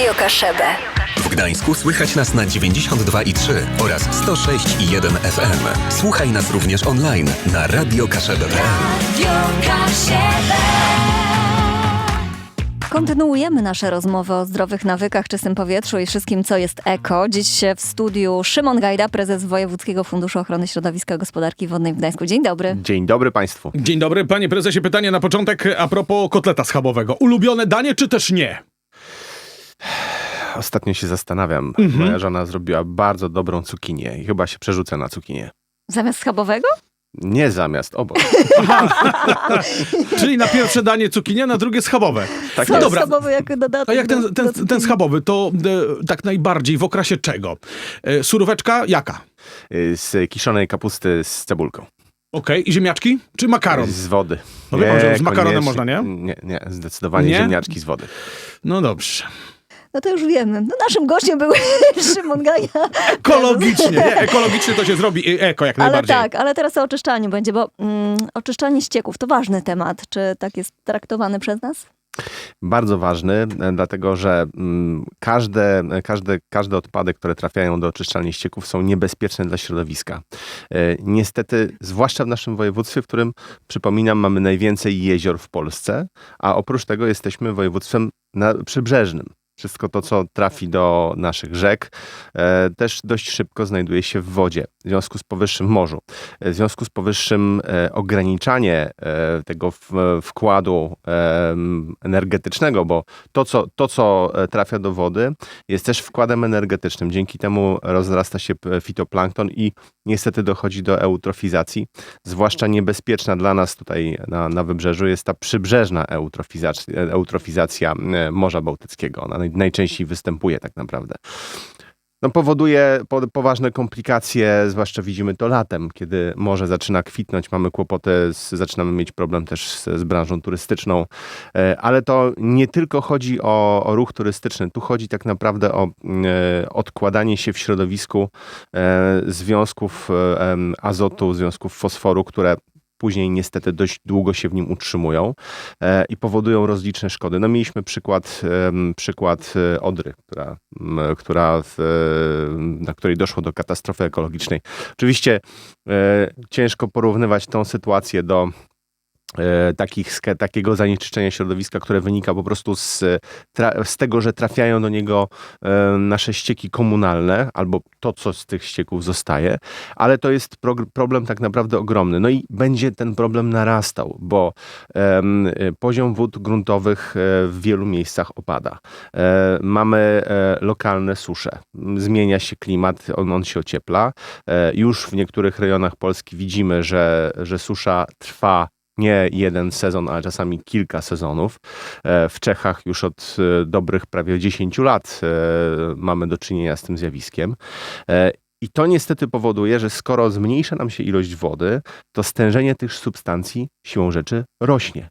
Radio Kaszebę. W Gdańsku słychać nas na 92,3 oraz 106,1 FM. Słuchaj nas również online na radiokaszebe.pl. Kontynuujemy nasze rozmowy o zdrowych nawykach, czystym powietrzu i wszystkim, co jest eko. Dziś w studiu Szymon Gajda, prezes Wojewódzkiego Funduszu Ochrony Środowiska i Gospodarki Wodnej w Gdańsku. Dzień dobry. Dzień dobry Państwu. Dzień dobry, panie prezesie. Pytanie na początek a propos kotleta schabowego. Ulubione danie czy też nie? Ostatnio się zastanawiam. Mhm. Moja żona zrobiła bardzo dobrą cukinię i chyba się przerzucę na cukinię. Zamiast schabowego? Nie zamiast, obok. Czyli na pierwsze danie cukinia, na drugie schabowe. Tak no dobra. Schabowy jako dodatek. A jak do- ten, do ten, ten schabowy, to e, tak najbardziej w okresie czego? E, suróweczka jaka? Y, Z kiszonej kapusty z cebulką. Okej, i ziemniaczki? Czy makaron? Z wody. No wie pan, że z makaronem koniecznie. można, nie? Nie, nie, zdecydowanie Nie? ziemniaczki z wody. No dobrze. No to już wiemy. No naszym gościem był Szymon Gajda. Ekologicznie, nie? Ekologicznie to się zrobi i eko jak Ale najbardziej. tak, ale teraz o oczyszczaniu będzie, bo mm, oczyszczanie ścieków to ważny temat. Czy tak jest traktowany przez nas? Bardzo ważny, e, dlatego że mm, każde, każde, każde odpady, które trafiają do oczyszczalni ścieków są niebezpieczne dla środowiska. E, Niestety, zwłaszcza w naszym województwie, w którym, przypominam, mamy najwięcej jezior w Polsce, a oprócz tego jesteśmy województwem na, przybrzeżnym. Wszystko to, co trafi do naszych rzek, e, też dość szybko znajduje się w wodzie, w związku z powyższym morzu. E, W związku z powyższym e, ograniczanie tego wkładu energetycznego, bo to co, to, co trafia do wody, jest też wkładem energetycznym. Dzięki temu rozrasta się fitoplankton i niestety dochodzi do eutrofizacji. Zwłaszcza niebezpieczna dla nas tutaj na, na wybrzeżu jest ta przybrzeżna eutrofizacja, eutrofizacja Morza Bałtyckiego. Ona naj, najczęściej występuje tak naprawdę. No, powoduje po, poważne komplikacje, zwłaszcza widzimy to latem, kiedy morze zaczyna kwitnąć, mamy kłopoty, z, zaczynamy mieć problem też z, z branżą turystyczną, E, ale to nie tylko chodzi o, o ruch turystyczny, tu chodzi tak naprawdę o e, odkładanie się w środowisku e, związków e, azotu, związków fosforu, które później niestety dość długo się w nim utrzymują e, i powodują rozliczne szkody. No mieliśmy przykład, przykład e, Odry, która, która w, e, na której doszło do katastrofy ekologicznej. Oczywiście ciężko porównywać tą sytuację do takich, sk- takiego zanieczyszczenia środowiska, które wynika po prostu z, z tego, że trafiają do niego e, nasze ścieki komunalne, albo to, co z tych ścieków zostaje, ale to jest problem tak naprawdę ogromny. No i będzie ten problem narastał, bo e, poziom wód gruntowych e, w wielu miejscach opada. E, mamy e, lokalne susze. Zmienia się klimat, on, on się ociepla. E, już w niektórych rejonach Polski widzimy, że, że susza trwa nie jeden sezon, ale czasami kilka sezonów. E, W Czechach już od e, dobrych prawie 10 lat e, mamy do czynienia z tym zjawiskiem. I to niestety powoduje, że skoro zmniejsza nam się ilość wody, to stężenie tych substancji siłą rzeczy rośnie.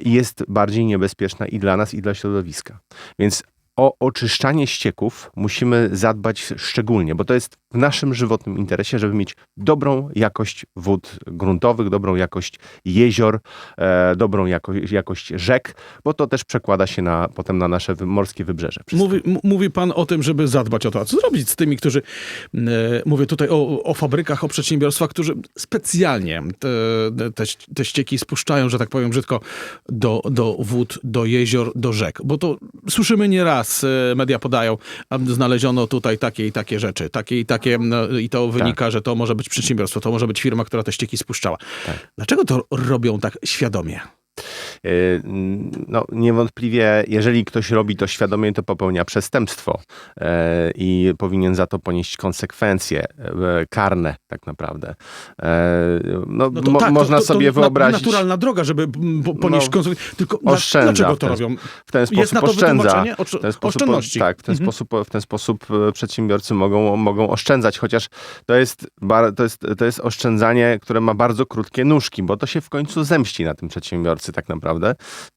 I jest bardziej niebezpieczna i dla nas, i dla środowiska. Więc o oczyszczanie ścieków musimy zadbać szczególnie, bo to jest w naszym żywotnym interesie, żeby mieć dobrą jakość wód gruntowych, dobrą jakość jezior, e, dobrą jako, jakość rzek, bo to też przekłada się na, potem na nasze morskie wybrzeże. Mówi, mówi pan o tym, żeby zadbać o to. A co zrobić z tymi, którzy, e, mówię tutaj o, o fabrykach, o przedsiębiorstwach, którzy specjalnie te, te, te ścieki spuszczają, że tak powiem brzydko, do, do wód, do jezior, do rzek. Bo to słyszymy nieraz, e, media podają, znaleziono tutaj takie i takie rzeczy, takie i takie, no, i to wynika, że to może być przedsiębiorstwo, to może być firma, która te ścieki spuszczała. Dlaczego to robią tak świadomie? E, No, niewątpliwie, jeżeli ktoś robi to świadomie, to popełnia przestępstwo e, i powinien za to ponieść konsekwencje e, karne, tak naprawdę. No, No to mo- tak, można to, to, sobie wyobrazić. naturalna droga, żeby po- ponieść No, konsekwencje. Tylko oszczędza dlaczego w to ten robią? w ten Jest sposób na to oszczędza. Osz- ten sposób, oszczędności. Tak, w ten, Mhm. sposób, w ten sposób przedsiębiorcy mogą, mogą oszczędzać, chociaż to jest, to, jest, to jest oszczędzanie, które ma bardzo krótkie nóżki, bo to się w końcu zemści na tym przedsiębiorcy tak naprawdę.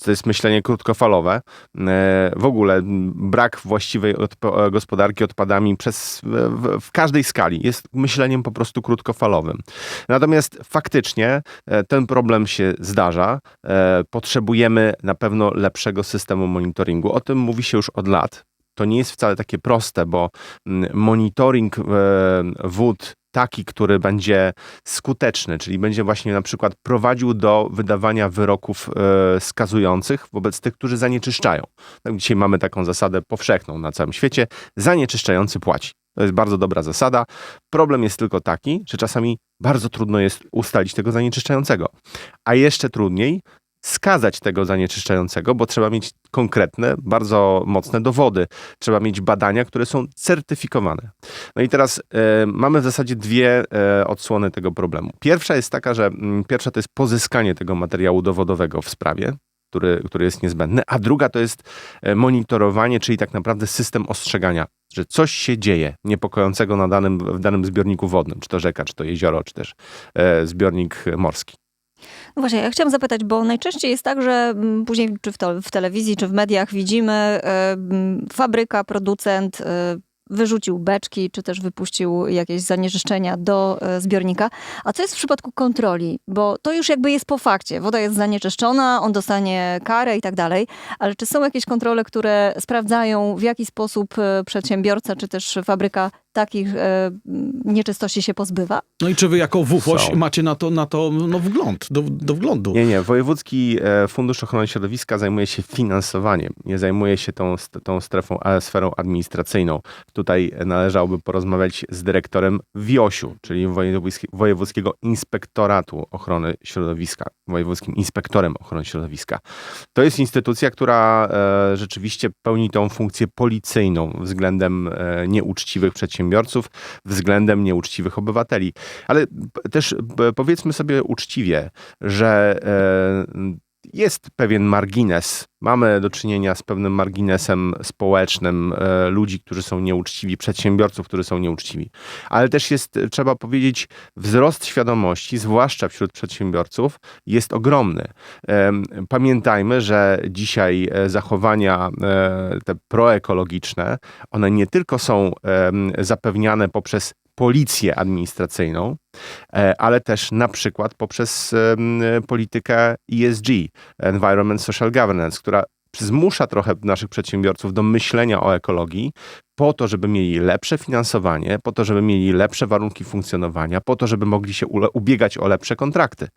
To jest myślenie krótkofalowe. E, W ogóle brak właściwej odpo- e, gospodarki odpadami przez, w, w każdej skali jest myśleniem po prostu krótkofalowym. Natomiast faktycznie e, ten problem się zdarza. Potrzebujemy na pewno lepszego systemu monitoringu. O tym mówi się już od lat. to nie jest wcale takie proste, bo mm, monitoring wód taki, który będzie skuteczny, czyli będzie właśnie na przykład prowadził do wydawania wyroków e, skazujących wobec tych, którzy zanieczyszczają. Tak, dzisiaj mamy taką zasadę powszechną na całym świecie. Zanieczyszczający płaci. To jest bardzo dobra zasada. Problem jest tylko taki, że czasami bardzo trudno jest ustalić tego zanieczyszczającego. A jeszcze trudniej skazać tego zanieczyszczającego, bo trzeba mieć konkretne, bardzo mocne dowody. Trzeba mieć badania, które są certyfikowane. No i teraz e, mamy w zasadzie dwie e, odsłony tego problemu. Pierwsza jest taka, że mm, pierwsza to jest pozyskanie tego materiału dowodowego w sprawie, który, który jest niezbędny, a druga to jest e, monitorowanie, czyli tak naprawdę system ostrzegania, że coś się dzieje niepokojącego na danym, w danym zbiorniku wodnym, czy to rzeka, czy to jezioro, czy też e, zbiornik morski. No właśnie, ja chciałam zapytać, bo najczęściej jest tak, że mm, później czy w, to, w telewizji, czy w mediach widzimy mm, fabryka, producent e, wyrzucił beczki, czy też wypuścił jakieś zanieczyszczenia do e, zbiornika. A co jest w przypadku kontroli? Bo to już jakby jest po fakcie. Woda jest zanieczyszczona, on dostanie karę i tak dalej. Ale czy są jakieś kontrole, które sprawdzają, w jaki sposób przedsiębiorca, czy też fabryka takich e, nieczystości się pozbywa? No i czy wy jako WUFOŚ Są. macie na to, na to no, wgląd, do, do wglądu? Nie, nie. Wojewódzki e, Fundusz Ochrony Środowiska zajmuje się finansowaniem, nie zajmuje się tą, tą strefą, a, sferą administracyjną. Tutaj należałoby porozmawiać z dyrektorem WIOŚ-u, czyli Wojewódzki, Wojewódzkiego Inspektoratu Ochrony Środowiska, Wojewódzkim Inspektorem Ochrony Środowiska. To jest instytucja, która e, rzeczywiście pełni tą funkcję policyjną względem e, nieuczciwych przedsiębiorców, względem nieuczciwych obywateli. Ale też powiedzmy sobie uczciwie, że e, jest pewien margines. Mamy do czynienia z pewnym marginesem społecznym e, ludzi, którzy są nieuczciwi, przedsiębiorców, którzy są nieuczciwi. Ale też jest, e, trzeba powiedzieć, wzrost świadomości, zwłaszcza wśród przedsiębiorców, jest ogromny. Em, Pamiętajmy, że dzisiaj e, zachowania e, te proekologiczne, one nie tylko są zapewniane poprzez policję administracyjną, e, ale też na przykład poprzez politykę ESG, Environment Social Governance, która zmusza trochę naszych przedsiębiorców do myślenia o ekologii, po to, żeby mieli lepsze finansowanie, po to, żeby mieli lepsze warunki funkcjonowania, po to, żeby mogli się ubiegać o lepsze kontrakty.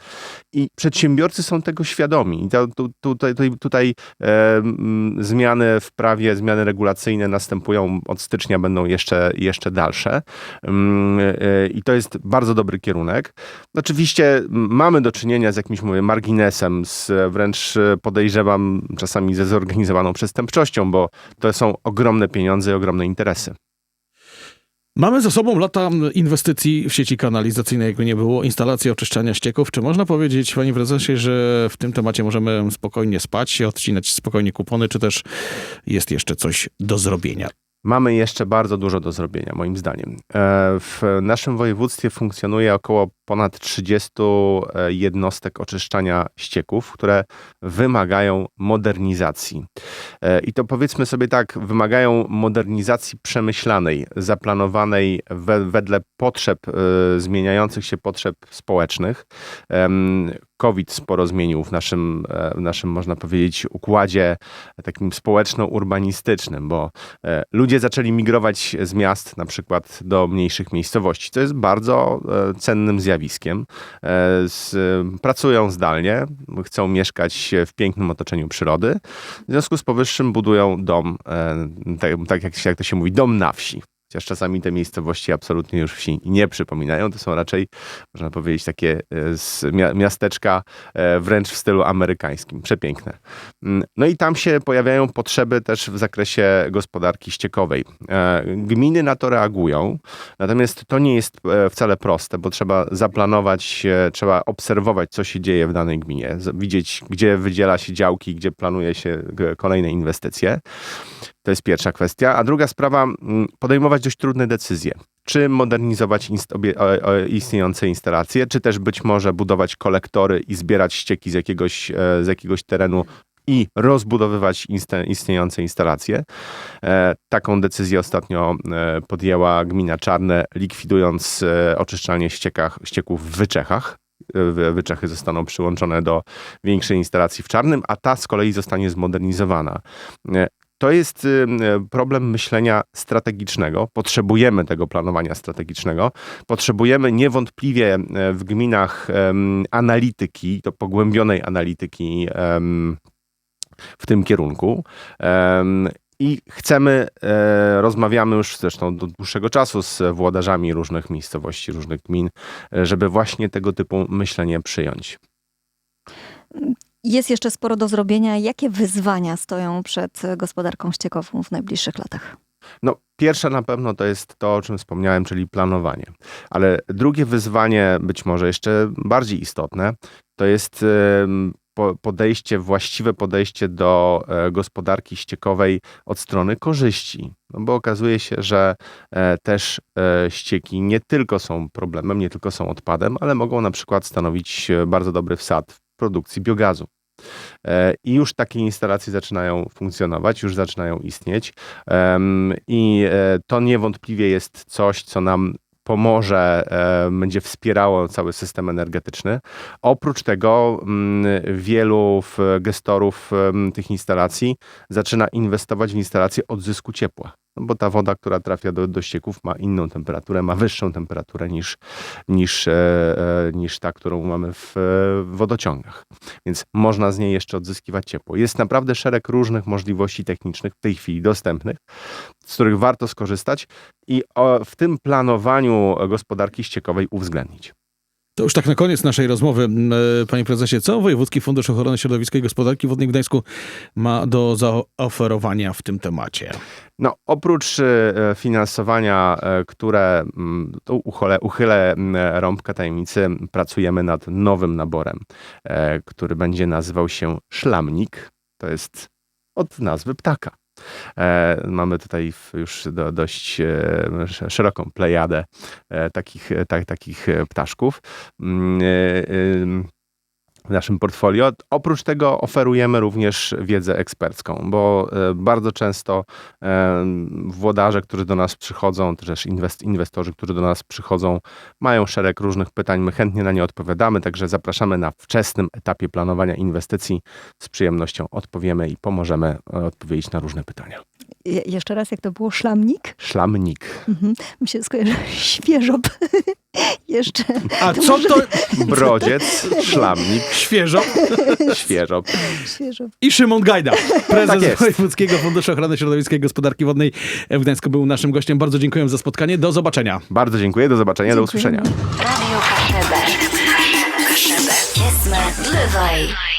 I przedsiębiorcy są tego świadomi. I to, tu, tutaj, tutaj, e, zmiany w prawie, zmiany regulacyjne następują od stycznia, będą jeszcze, jeszcze dalsze. E, I to jest bardzo dobry kierunek. Oczywiście mamy do czynienia z jakimś, mówię, marginesem, z wręcz podejrzewam czasami ze zorganizowaną przestępczością, bo to są ogromne pieniądze i ogromne interesy. Mamy za sobą lata inwestycji w sieci kanalizacyjnej, jakby nie było, instalacji oczyszczania ścieków. Czy można powiedzieć, panie prezesie, że w tym temacie możemy spokojnie spać, odcinać spokojnie kupony, czy też jest jeszcze coś do zrobienia? Mamy jeszcze bardzo dużo do zrobienia, moim zdaniem. E, W naszym województwie funkcjonuje około ponad 30 jednostek oczyszczania ścieków, które wymagają modernizacji. E, I to powiedzmy sobie tak, wymagają modernizacji przemyślanej, zaplanowanej we, wedle potrzeb, e, zmieniających się potrzeb społecznych. COVID sporo zmienił w naszym, e, w naszym, można powiedzieć, układzie takim społeczno-urbanistycznym, bo e, ludzie zaczęli migrować z miast na przykład do mniejszych miejscowości, co jest bardzo e, cennym zjawiskiem. Pracują zdalnie, chcą mieszkać w pięknym otoczeniu przyrody. W związku z powyższym budują dom, tak, tak jak to się mówi, dom na wsi. Chociaż czasami te miejscowości absolutnie już wsi nie przypominają, to są raczej, można powiedzieć, takie e, miasteczka e, wręcz w stylu amerykańskim. Przepiękne. Mm, No i tam się pojawiają potrzeby też w zakresie gospodarki ściekowej. E, Gminy na to reagują, natomiast to nie jest wcale proste, bo trzeba zaplanować, trzeba obserwować, co się dzieje w danej gminie, widzieć, gdzie wydziela się działki, gdzie planuje się kolejne inwestycje. To jest pierwsza kwestia. A druga sprawa, mm, podejmować dość trudne decyzje. Czy modernizować istniejące instalacje, czy też być może budować kolektory i zbierać ścieki z jakiegoś, e, z jakiegoś terenu i rozbudowywać istniejące instalacje. E, Taką decyzję ostatnio e, podjęła gmina Czarne, likwidując e, oczyszczalnię ściekach, ścieków w Wyczechach. Wy- Wyczechy zostaną przyłączone do większej instalacji w Czarnym, a ta z kolei zostanie zmodernizowana. E, To jest y, problem myślenia strategicznego. Potrzebujemy tego planowania strategicznego. Potrzebujemy niewątpliwie e, w gminach analityki, to pogłębionej analityki w tym kierunku. I chcemy, e, rozmawiamy już zresztą do dłuższego czasu z włodarzami różnych miejscowości, różnych gmin, e, żeby właśnie tego typu myślenie przyjąć. Jest jeszcze sporo do zrobienia. Jakie wyzwania stoją przed gospodarką ściekową w najbliższych latach? No, pierwsza na pewno to jest to, o czym wspomniałem, czyli planowanie. Ale drugie wyzwanie, być może jeszcze bardziej istotne, to jest podejście, właściwe podejście do e, gospodarki ściekowej od strony korzyści. No bo okazuje się, że e, też e, ścieki nie tylko są problemem, nie tylko są odpadem, ale mogą na przykład stanowić bardzo dobry wsad produkcji biogazu. E, I już takie instalacje zaczynają funkcjonować, już zaczynają istnieć. I e, to niewątpliwie jest coś, co nam pomoże, e, będzie wspierało cały system energetyczny. Oprócz tego mm, wielu gestorów tych instalacji zaczyna inwestować w instalacje odzysku ciepła. No bo ta woda, która trafia do, do ścieków, ma inną temperaturę, ma wyższą temperaturę niż, niż, e, e, niż ta, którą mamy w e, wodociągach. Więc można z niej jeszcze odzyskiwać ciepło. Jest naprawdę szereg różnych możliwości technicznych w tej chwili dostępnych, z których warto skorzystać i o, w tym planowaniu gospodarki ściekowej uwzględnić. To już tak na koniec naszej rozmowy, e, panie prezesie, co Wojewódzki Fundusz Ochrony Środowiska i Gospodarki Wodnej w Gdańsku ma do zaoferowania w tym temacie? No, oprócz e, finansowania, e, które tu uchylę, uchylę rąbka tajemnicy, pracujemy nad nowym naborem, który będzie nazywał się szlamnik. To jest od nazwy ptaka. E, Mamy tutaj już do, dość e, sz- szeroką plejadę e, takich, tak, takich ptaszków. W naszym portfolio. Oprócz tego oferujemy również wiedzę ekspercką, bo e, bardzo często e, włodarze, którzy do nas przychodzą, czy też inwest, inwestorzy, którzy do nas przychodzą, mają szereg różnych pytań. My chętnie na nie odpowiadamy, także zapraszamy na wczesnym etapie planowania inwestycji. Z przyjemnością odpowiemy i pomożemy e, odpowiedzieć na różne pytania. Je- jeszcze raz, jak to było? Szlamnik? Szlamnik. Mhm. Mi się skojarzy świeżo. Jeszcze. A co to Brodziec, szlamnik, świeżo? świeżo. Świeżo. I Szymon Gajda, prezes Tak. Wojewódzkiego Funduszu Ochrony Środowiska i Gospodarki Wodnej w Gdańsku był naszym gościem. Bardzo dziękuję za spotkanie. Do zobaczenia. Bardzo dziękuję, do zobaczenia, do Dziękujemy. usłyszenia. Radio. Kaszebę. Jest Bywaj.